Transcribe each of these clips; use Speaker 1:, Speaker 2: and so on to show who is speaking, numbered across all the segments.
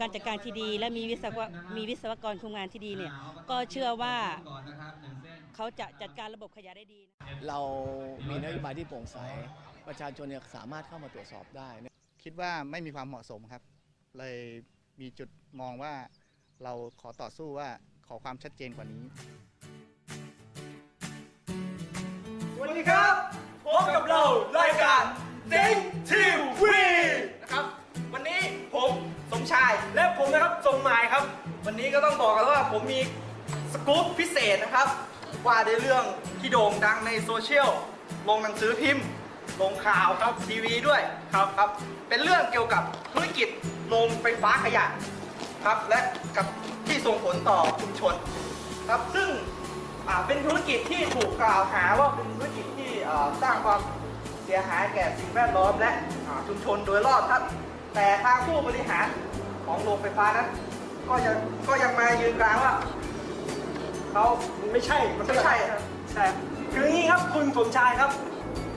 Speaker 1: การจัดการที่ดี และมีวิศวะมีวิศวกรคุมงานที่ดีเนี่ยก็เชื่อว่าเขาจะจัดการระบบขยะได้ดี
Speaker 2: เรามีนโยบายที่โปร่งใส ประชาชนเนี่ยสามารถเข้ามาตรวจสอบได้
Speaker 3: คิดว่าไม่มีความเหมาะสมครับ เลยมีจุดมองว่าเราขอต่อสู้ว่าขอความชัดเจนกว่านี้
Speaker 4: สวัสดีครับพบกับเรารายการจิงที สมชาย และผมนะครับทรงหมายครับ วันนี้ก็ต้องบอกกันว่าผมมีสกู๊ปพิเศษนะครับ ว่าในเรื่องที่โด่งดังในโซเชียล ลงหนังสือพิมพ์ ลงข่าวครับทีวีด้วยครับครับ เป็นเรื่องเกี่ยวกับธุรกิจโรงไฟฟ้าขยะครับ และกับที่ส่งผลต่อชุมชน ครับซึ่งเป็นธุรกิจที่ถูกกล่าวหาว่าเป็นธุรกิจที่สร้างความเสียหายแก่สิ่งแวดล้อมและชุมชนโดยรอบครับ แต่ทางผู้บริหารของโรงไฟฟ้านั้น ก็ยังก็ยังมายืนกลางว่าเขาไม่ใช่มันไม่ใช่ครับ
Speaker 5: ใช่คืออย่างนี้ครับคุณสมชายครับ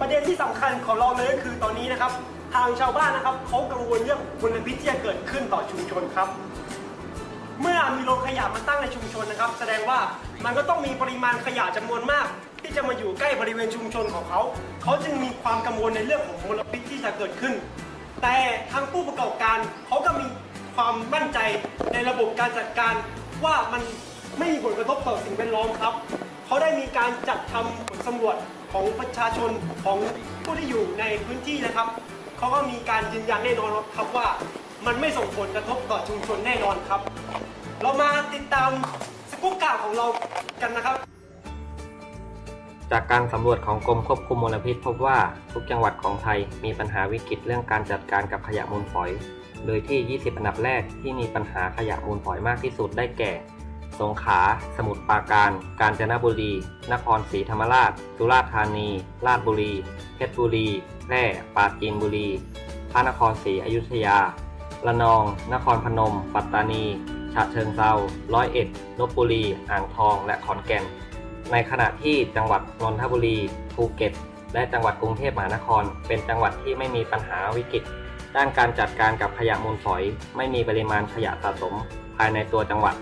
Speaker 5: ประเด็นที่สำคัญของเราเลยก็คือตอนนี้นะครับ ทางชาวบ้านนะครับเขากังวลเรื่องมลพิษที่จะเกิดขึ้นต่อชุมชนครับ เมื่อมีโรงขยะมาตั้งในชุมชนนะครับ แสดงว่ามันก็ต้องมีปริมาณขยะจำนวนมาก ที่จะมาอยู่ใกล้บริเวณชุมชนของเขา เขาจึงมีความกังวลในเรื่องของมลพิษที่จะเกิดขึ้น แต่ทางผู้ประกอบการเขาก็มีความมั่นใจในระบบการจัดการว่ามันไม่มีผลกระทบต่อสิ่งแวดล้อมครับ เขาได้มีการจัดทำผลสำรวจของประชาชนของผู้ที่อยู่ในพื้นที่นะครับ เขาก็มีการยืนยันแน่นอนครับว่ามันไม่ส่งผลกระทบต่อชุมชนแน่นอนครับ เรามาติดตามสกู๊ปข่าวของเรากันนะครับ
Speaker 6: จากการสำรวจของกรมควบคุมมลพิษ พบว่าทุกจังหวัดของไทยมีปัญหาวิกฤตเรื่องการจัดการกับขยะมูลฝอย โดยที่ 20 อันดับแรกที่มีปัญหาขยะมูลฝอยมากที่สุดได้แก่ สงขลา สมุทรปราการ กาญจนบุรี นครศรีธรรมราช สุราษฎร์ธานี ราชบุรี เพชรบุรี แพร่ ปราจีนบุรี พระนครศรีอยุธยา ระนอง นครพนม ปัตตานี ฉะเชิงเทราร้อยเอ็ด ลบบุรี อ่างทอง และขอนแก่น ในขณะที่จังหวัดนนทบุรีภูเก็ต และจังหวัดกรุงเทพมหานคร เป็นจังหวัดที่ไม่มีปัญหาวิกฤต ด้านการจัดการกับขยะมูลฝอย ไม่มีปริมาณขยะสะสมภายในตัวจังหวัด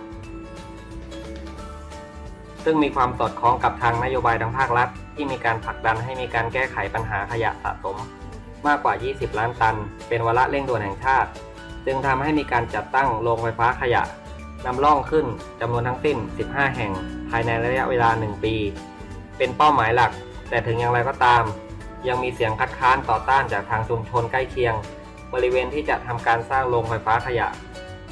Speaker 6: ซึ่งมีความสอดคล้องกับทางนโยบายทางภาครัฐ ที่มีการผลักดันให้มีการแก้ไขปัญหาขยะสะสม มากกว่า 20 ล้านตัน เป็นวาระเร่งด่วนแห่งชาติ จึงทำให้มีการจัดตั้งโรงไฟฟ้าขยะ นำร่องขึ้นจำนวนทั้งสิ้น 15 แห่ง ภายในระยะเวลา 1 ปี เป็นเป้าหมายหลัก แต่ถึงอย่างไรก็ตาม ยังมีเสียงคัดค้านต่อต้านจากทางชุมชนใกล้เคียง บริเวณที่จะทำการสร้างโรงไฟฟ้าขยะ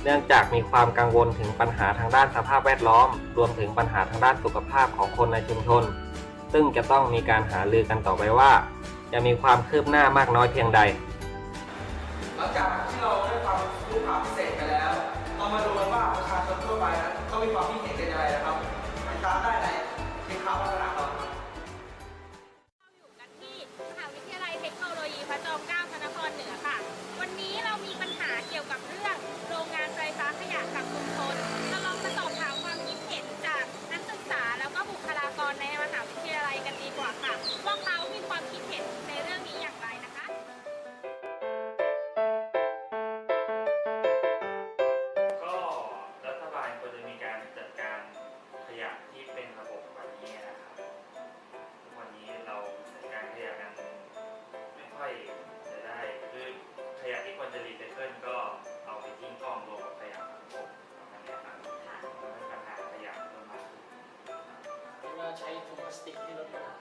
Speaker 6: เนื่องจากมีความกังวลถึงปัญหาทางด้านสภาพแวดล้อม รวมถึงปัญหาทางด้านสุขภาพของคนในชุมชน ซึ่งจะต้องมีการหารือกันต่อไปว่า จะมีความคืบหน้า มากน้อยเพีย
Speaker 4: งใด
Speaker 7: หลัง
Speaker 8: จากที่เรา ใช้
Speaker 9: ถุงพลาสติกให้ลดปัญหา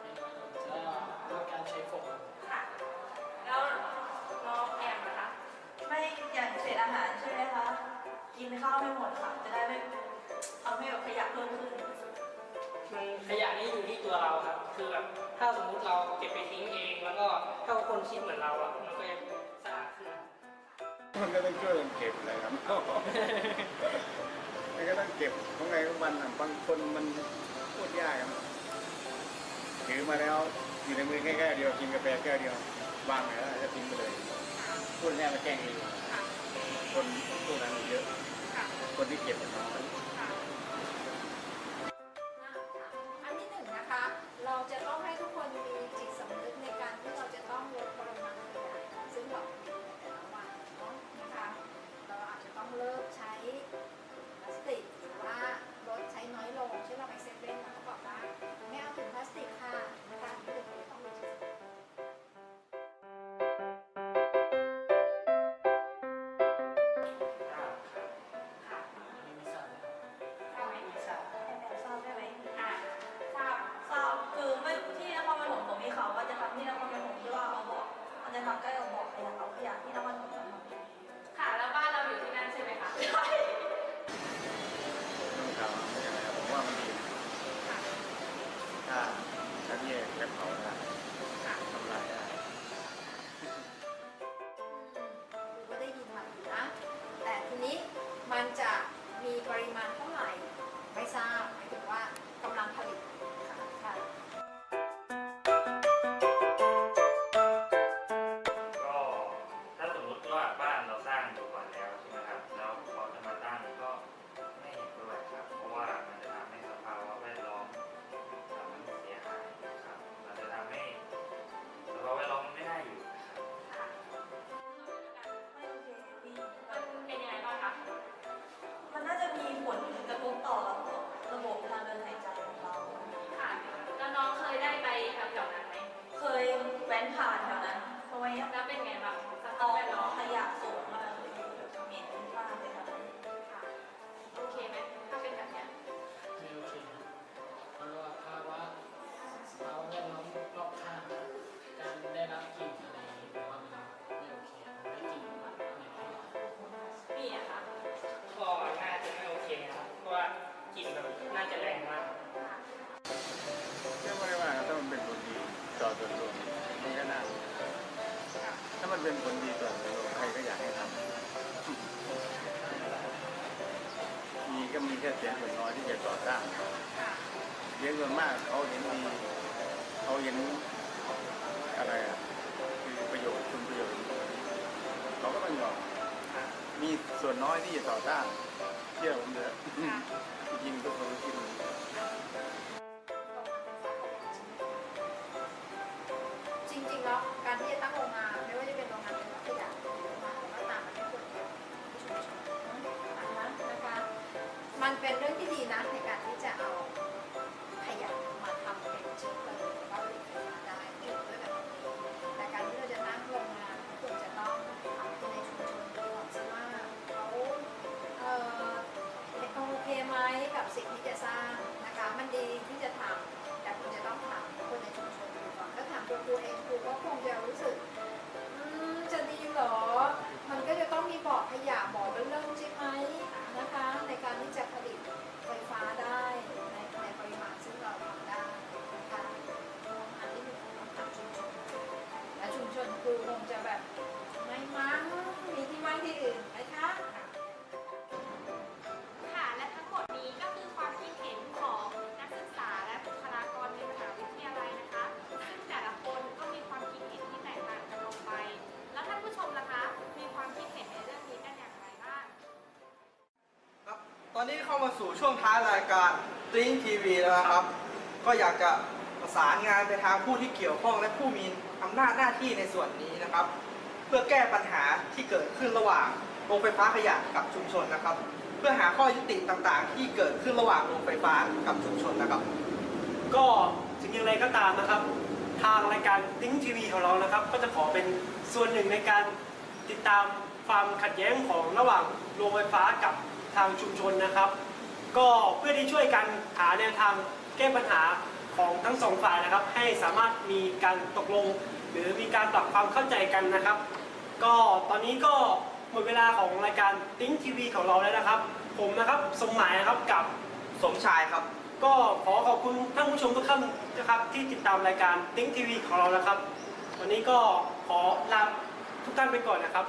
Speaker 9: ให้น้อยลงแล้วลดการใช้โฟม
Speaker 10: ค่ะ แล้วน้องแอมนะคะ ไม่อย่างเศษอาหารใช่ไหมคะ กินข้าวไม่หมดค่ะ จะได้ไม่ทำให้แบบขยะเพิ่มขึ้น
Speaker 9: มันขยะนี่อยู่ที่ตัวเราครับ คือแบบถ้าสมมุติเราเก็บไปทิ้งเอง แล้วก็ถ้าคนคิดเหมือนเราอะมันก็จะสะอาดขึ้น
Speaker 3: มันก็ต้องช่วยกันเก็บเลยครับ มันก็ต้องเก็บของไงของมันอะบางคนมัน ยากครับถือมาแล้วอยู่ในมือแค่แค่วเดียวกินกาแฟแก้วเดียววางไหนแล้วจะทิ้งไปเลยพูดแน่มาแกล้งเองคนพวกนั้นเยอะ คนที่เก็บมันน้อย
Speaker 10: ต่อต้านเสี
Speaker 3: ยงส่วนมากเขาเห็นดีเขาเห็นอะไรอะคือประโยชน์คุณประโยชน์เขาก็ต้องยอมมีส่วนน้อยที่จะต่อต้านเชื่อผมเถอะจริงๆทุกคนก็คิดอย่าง
Speaker 10: จริงๆแล้วการที่จะตั้งโรงงาน มันเป็น
Speaker 4: อนนี้เข้ามาสู่ช่วงท้ายรายการติ้งทีวีแล้วนะครับ ก็อยากจะประสานงานไปทางผู้ที่เกี่ยวข้องและผู้มีอำนาจหน้าที่ในส่วนนี้นะครับ เพื่อแก้ปัญหาที่เกิดขึ้นระหว่างโรงไฟฟ้าขยะกับชุมชนนะครับ เพื่อหาข้อยุติต่างๆ ที่เกิดขึ้นระหว่างโรงไฟฟ้ากับชุมชนนะครับ
Speaker 5: ก็ถึงอย่างไรก็ตามนะครับ ทางรายการติ้งทีวีของเรานะครับ ก็จะขอเป็นส่วนหนึ่งในการติดตามความขัดแย้งของระหว่างโรงไฟฟ้ากับ ทางชุมชนนะครับ ก็เพื่อที่ช่วยกันหาแนวทางแก้ปัญหาของทั้งสองฝ่ายนะครับ ให้สามารถมีการตกลง หรือมีการปรับความเข้าใจกันนะครับ ก็ตอนนี้ก็หมดเวลาของรายการติ้งทีวีของเราแล้วนะครับ ผมนะครับสมหมายนะครับกับ
Speaker 4: สมชายครับ
Speaker 5: ก็ขอขอบคุณท่านผู้ชมทุกท่านนะครับที่ติดตามรายการติ้งทีวีของเรานะครับ วันนี้ก็ขอลาทุกท่านไปก่อนนะครับ